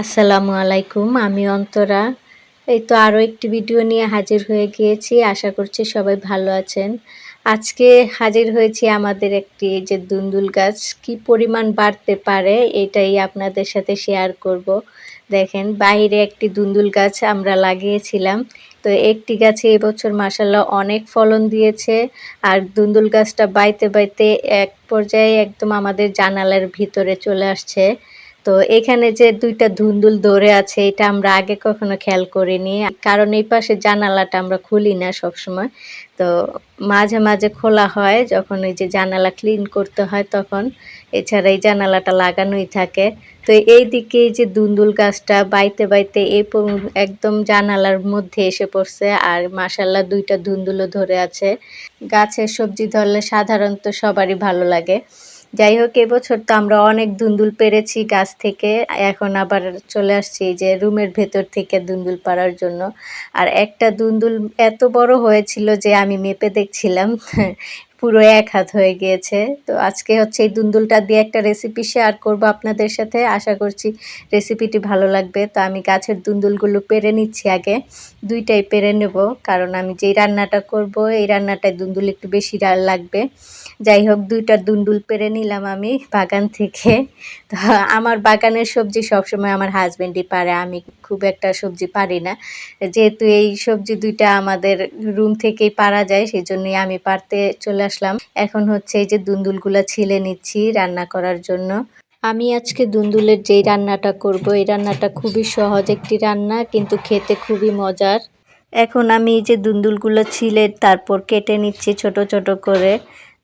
আসসালামু আলাইকুম, আমি অন্তরা। এই তো আরও একটি ভিডিও নিয়ে হাজির হয়ে গিয়েছি, আশা করছি সবাই ভালো আছেন। আজকে হাজির হয়েছি আমাদের একটি যে দুন্দুল গাছ, কি পরিমাণ বাড়তে পারে এটাই আপনাদের সাথে শেয়ার করব। দেখেন, বাইরে একটি দুন্দুল গাছ আমরা লাগিয়েছিলাম। তো একটি গাছে এবছর মাসাল্লাহ অনেক ফলন দিয়েছে আর দুন্দুল গাছটা বাইতে বাইতে এক পর্যায়ে একদম আমাদের জানালার ভিতরে চলে আসছে। তো এখানে যে দুইটা ধুন্দুল ধরে আছে, এটা আমরা আগে কখনো খেয়াল করিনি। কারণ এই পাশে জানালাটা আমরা খুলি না সবসময়। তো মাঝে মাঝে খোলা হয়, যখন এই যে জানালা ক্লিন করতে হয় তখন। এছাড়া এই জানালাটা লাগানোই থাকে। তো এই দিকে যে দুন্দুল গাছটা বাইতে বাইতে এই একদম জানালার মধ্যে এসে পড়ছে আর মাসাল্লাহ দুইটা ধুন্দুলও ধরে আছে। গাছের সবজি ধরলে সাধারণত সবারই ভালো লাগে। যাই হোক, এবছর তো আমরা অনেক দুন্দুল পেরেছি গাছ থেকে। এখন আবার চলে আসছি যে রুমের ভেতর থেকে দুন্দুল পাড়ার জন্য। আর একটা দুন্দুল এত বড় হয়েছিল যে আমি মেপে দেখছিলাম। পুরো এক হাত হয়ে গিয়েছে। তো আজকে হচ্ছে এই দুন্দুলটা দিয়ে একটা রেসিপি শেয়ার করব আপনাদের সাথে। আশা করছি রেসিপিটি ভালো লাগবে। তো আমি গাছের দুন্দুলগুলো পেরে নিচ্ছি আগে। দুইটাই পেরে নেব। কারণ আমি যেই রান্নাটা করব, এই রান্নাটায় দুন্দুল একটু বেশি লাগবে। যাই হোক, দুইটা দুন্দুল পেরে নিলাম আমি বাগান থেকে। তো আমার বাগানের সবজি সবসময় আমার হাজব্যান্ডই পারে। আমি খুব একটা সবজি পারি না। যেহেতু এই সবজি দুইটা আমাদের রুম থেকেই পারা যায় সেই জন্যই আমি পারতে চলে আসলাম। এখন হচ্ছে এই যে দুন্দুলগুলা ছিলে নিচ্ছি রান্না করার জন্য। আমি আজকে দুন্দুলের যেই রান্নাটা করব, এই রান্নাটা খুবই সহজ একটি রান্না, কিন্তু খেতে খুবই মজার। এখন আমি এই যে দুন্দুলগুলো ছিলে তারপর কেটে নিচ্ছি ছোট ছোট করে।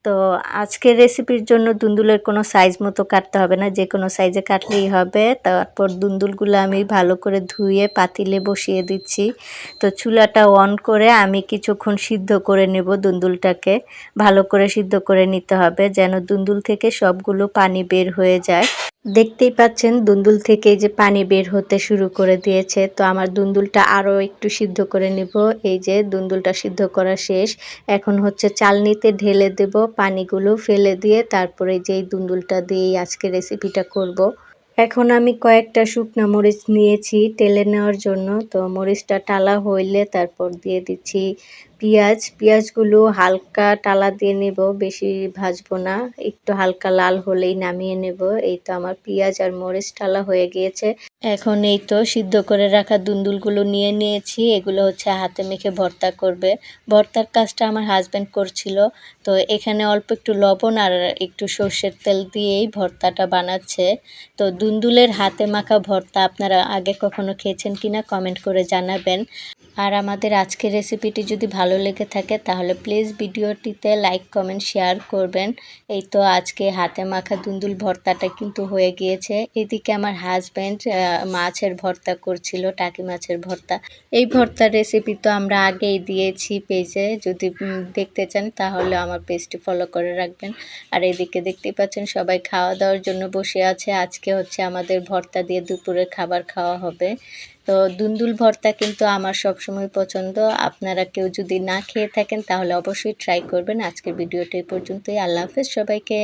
তো আজকের রেসিপির জন্য দুন্দুলের কোনো সাইজ মতো কাটতে হবে না, যে কোনো সাইজে কাটলেই হবে। তারপর দুন্দুলগুলো আমি ভালো করে ধুয়ে পাতিলে বসিয়ে দিচ্ছি। তো চুলাটা অন করে আমি কিছুক্ষণ সিদ্ধ করে নেব দুন্দুলটাকে। ভালো করে সিদ্ধ করে নিতে হবে যেন দুন্দুল থেকে সবগুলো পানি বের হয়ে যায়। দেখতেই পাচ্ছেন, দুন্দুল থেকে যে পানি বের হতে শুরু করে দিয়েছে। তো আমার দুন্দুলটা আরও একটু সিদ্ধ করে নিব। এই যে দুন্দুলটা সিদ্ধ করা শেষ। এখন হচ্ছে চালনিতে ঢেলে দেব পানিগুলো, ফেলে দিয়ে তারপরে যেই দুন্দুলটা দিয়েই আজকে রেসিপিটা করব। এখন আমি কয়েকটা শুকনা মরিচ নিয়েছি টেলে নেওয়ার জন্য। তো মরিচটা টালা হইলে তারপর দিয়ে দিচ্ছি পেঁয়াজ, পেঁয়াজগুলো হালকা টালা দিয়ে নেব, বেশি ভাজবো না। একটু হালকা লাল হলেই নামিয়ে নেব। এই তো আমার পেঁয়াজ আর মরিচ টালা হয়ে গিয়েছে। এখন এই তো সিদ্ধ করে রাখা দুন্দুলগুলো নিয়ে নিয়েছি। এগুলো হচ্ছে হাতে মেখে ভর্তা করবে। ভর্তার কাজটা আমার হাজব্যান্ড করছিল। তো এখানে অল্প একটু লবণ আর একটু সর্ষের তেল দিয়েই ভর্তাটা বানাচ্ছে। তো দুন্দুলের হাতে মাখা ভর্তা আপনারা আগে কখনো খেয়েছেন কিনা কমেন্ট করে জানাবেন। আর আমাদের আজকের রেসিপিটি যদি ভালো লেগে থাকে, তাহলে প্লিজ ভিডিওটিতে লাইক কমেন্ট শেয়ার করবেন। এই তো আজকে হাতে মাখা দুন্দুল ভর্তাটা কিন্তু হয়ে গিয়েছে। এদিকে আমার হাজব্যান্ড মাছের ভর্তা করছিল, টাকি মাছের ভর্তা। এই ভর্তার রেসিপি তো আমরা আগেই দিয়েছি পেজে। যদি দেখতে চান, তাহলে আমার পেজটি ফলো করে রাখবেন। আর এদিকে দেখতেই পাচ্ছেন, সবাই খাওয়া দাওয়ার জন্য বসে আছে। আজকে হচ্ছে আমাদের ভর্তা দিয়ে দুপুরের খাবার খাওয়া হবে। তো দুন্দুল ভর্তা কিন্তু আমার সবসময় পছন্দ। আপনারা কেউ যদি না খেয়ে থাকেন, তাহলে অবশ্যই ট্রাই করবেন। আজকের ভিডিওটি এই পর্যন্তই। আল্লাহ হাফেজ, সবাইকে।